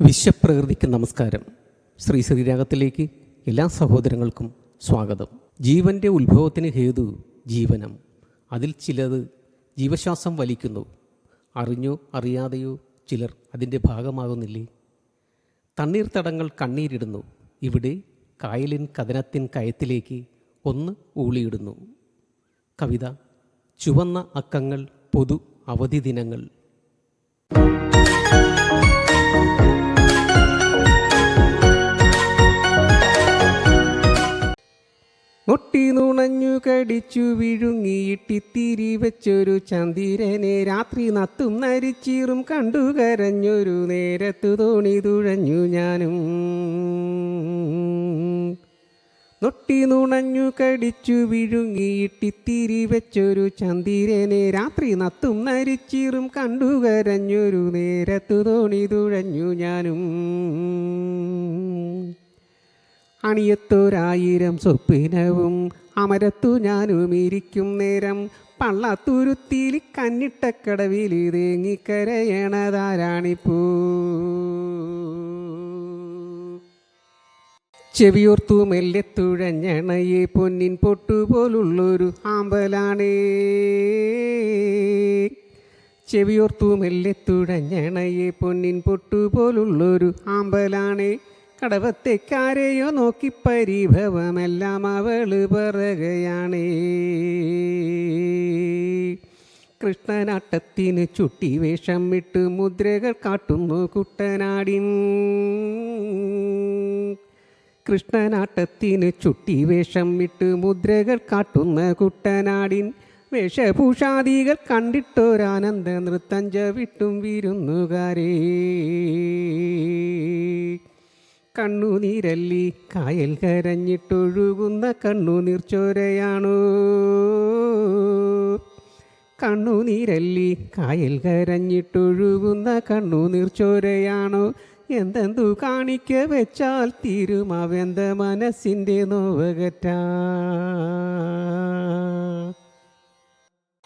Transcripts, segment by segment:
വിശ്വപ്രകൃതിക്ക് നമസ്കാരം. ശ്രീ ശ്രീരാഗത്തിലേക്ക് എല്ലാ സഹോദരങ്ങൾക്കും സ്വാഗതം. ജീവന്റെ ഉത്ഭവത്തിന് ഹേതു ജീവനം. അതിൽ ചിലത് ജീവശ്വാസം വലിക്കുന്നു. അറിഞ്ഞോ അറിയാതെയോ ചിലർ അതിന്റെ ഭാഗമാകുന്നില്ലേ? തണ്ണീർത്തടങ്ങൾ കണ്ണീരിടുന്നു. ഇവിടെ കായലിൻ കഥനത്തിൻ കയത്തിലേക്ക് ഒന്ന് ഊളിയിടുന്നു. കവിത ചുവന്ന അക്കങ്ങൾ പൊതു അവധി ദിനങ്ങൾ. മുട്ടി നുണഞ്ഞു കടിച്ചു വിഴുങ്ങിയിട്ടിത്തിരി വെച്ചൊരു ചന്ദിരനെ രാത്രി നത്തും നരിച്ചീറും കണ്ടു കരഞ്ഞൊരു നേരത്തു തോണി തുഴഞ്ഞു ഞാനും. നൊട്ടി നുണഞ്ഞു കടിച്ചു വിഴുങ്ങിയിട്ടിത്തിരി വെച്ചൊരു ചന്ദിരനെ രാത്രി നത്തും നരിച്ചീറും കണ്ടു കരഞ്ഞൊരു നേരത്തു തോണി തുഴഞ്ഞു ഞാനും. അണിയത്തൊരായിരം സ്വപ്നവും അമരത്തു ഞാനും ഇരിക്കും നേരം. പള്ളത്തുരുത്തിയിൽ കന്നിട്ടക്കടവിൽ തേങ്ങിക്കരയണതാരാണിപ്പൂ ചെവിയോർത്തു മെല്ലെ തുഴഞ്ഞണയെ പൊന്നിൻ പൊട്ടുപോലുള്ളൊരു ആമ്പലാണേ. ചെവിയോർത്തു മെല്ലെ തുഴഞ്ഞണയെ പൊന്നിൻ പൊട്ടുപോലുള്ളൊരു ആമ്പലാണേ. കടവത്തെക്കാരെയോ നോക്കി പരിഭവമെല്ലാം അവൾ പറകയാണേ. കൃഷ്ണനാട്ടത്തിന് ചുട്ടി വേഷം വിട്ട് മുദ്രകൾ കാട്ടുന്നു കുട്ടനാടിൻ. കൃഷ്ണനാട്ടത്തിന് ചുട്ടി വേഷം വിട്ട് മുദ്രകൾ കാട്ടുന്ന കുട്ടനാടിൻ. വേഷഭൂഷാദികൾ കണ്ടിട്ടൊരാനന്ദ നൃത്തം ചവിട്ടും വിരുന്നുകാരേ. കണ്ണുനീരല്ലി കായൽ കരഞ്ഞിട്ടൊഴുകുന്ന കണ്ണുനീർ ചോരയാണു. കണ്ണുനീരല്ലി കായൽ കരഞ്ഞിട്ടൊഴുകുന്ന കണ്ണുനീർ ചോരയാണു. എന്തെന്തു കാണിക്ക വെച്ചാൽ തീരുമാവെന്ത മനസ്സിന്റെ നോവകറ്റ.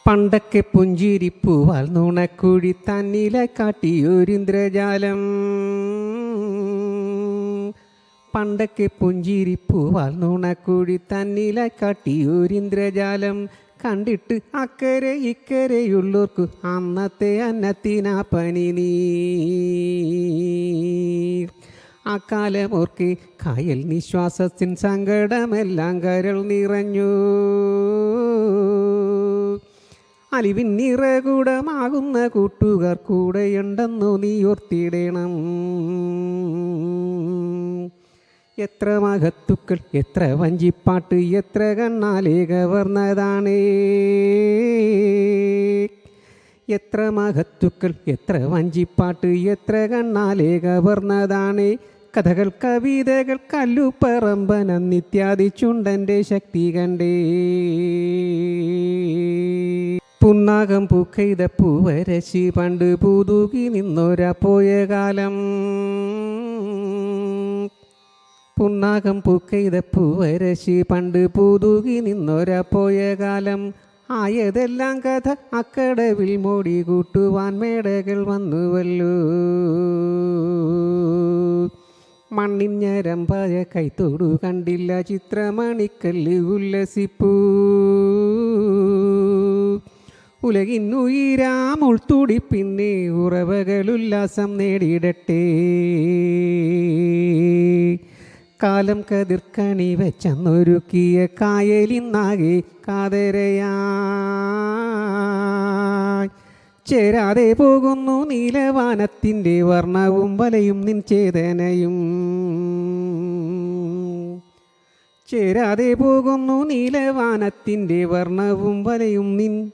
പണ്ടൊക്കെ പുഞ്ചിരിപ്പൂവാൽ നുണക്കുഴി തന്നിലെ കാട്ടിയൊരിന്ദ്രജാലം. പണ്ടൊക്കെ പുഞ്ചിരിപ്പൂവാൽ നുണക്കുഴി തന്നില കട്ടിയൂരിന്ദ്രജാലം കണ്ടിട്ട് അക്കരെ ഇക്കരെയുള്ളോർക്കു അന്നത്തെ അന്നത്തിനാ പനി നീ. അക്കാലമോർക്ക് കാലമോർക്കെ കായൽ നിശ്വാസത്തിൻ സങ്കടമെല്ലാം കരൾ നിറഞ്ഞു. അലിവിൻ നിറകൂടമാകുന്ന കൂട്ടുകാർ കൂടെയുണ്ടെന്നു നീ ഓർത്തിടണം. എത്ര മഹത്തുക്കൾ എത്ര വഞ്ചിപ്പാട്ട് എത്ര കണ്ണാലേ കവർന്നതാണേ എത്ര മഹത്തുക്കൾ എത്ര വഞ്ചിപ്പാട്ട് എത്ര കണ്ണാലേ കവർന്നതാണേ കഥകൾ കവിതകൾ കല്ലുപറമ്പന നിത്യാദി ചുണ്ടന്റെ ശക്തി കണ്ടേ. പുന്നാകം പൂക്കൈത പൂവരശി പണ്ട് പൂതൂകി നിന്നൊരാ പോയ കാലം. പുന്നാകം പൂക്കെയ്ത പൂവരശി പണ്ട് പൂതൂകി നിന്നൊരപ്പോയ കാലം. ആയതെല്ലാം കഥ അക്കടവിൽ മോടി കൂട്ടുവാൻ മേടകൾ വന്നുവല്ലോ. മണ്ണിഞ്ഞരമ്പായ കൈത്തോടു കണ്ടില്ല ചിത്രമണിക്കല്ല് ഉല്ലസിപ്പൂ. ഉലകിന്നുയിരാമുൾത്തുടി പിന്നെ ഉറവകളുല്ലാസം നേടിയിടട്ടെ കാലം കതിർക്കണി വെച്ചെന്നൊരുക്കിയ കായലിന്നാകെ കാതരയായി. ചേരാതെ പോകുന്നു നീലവാനത്തിന്റെ വർണവും വലയും നിൻ ചേതനയും. ചേരാതെ പോകുന്നു നീലവാനത്തിന്റെ വർണവും വലയും നിൻ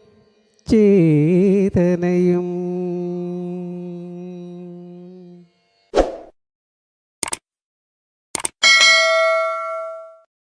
ചേതനയും.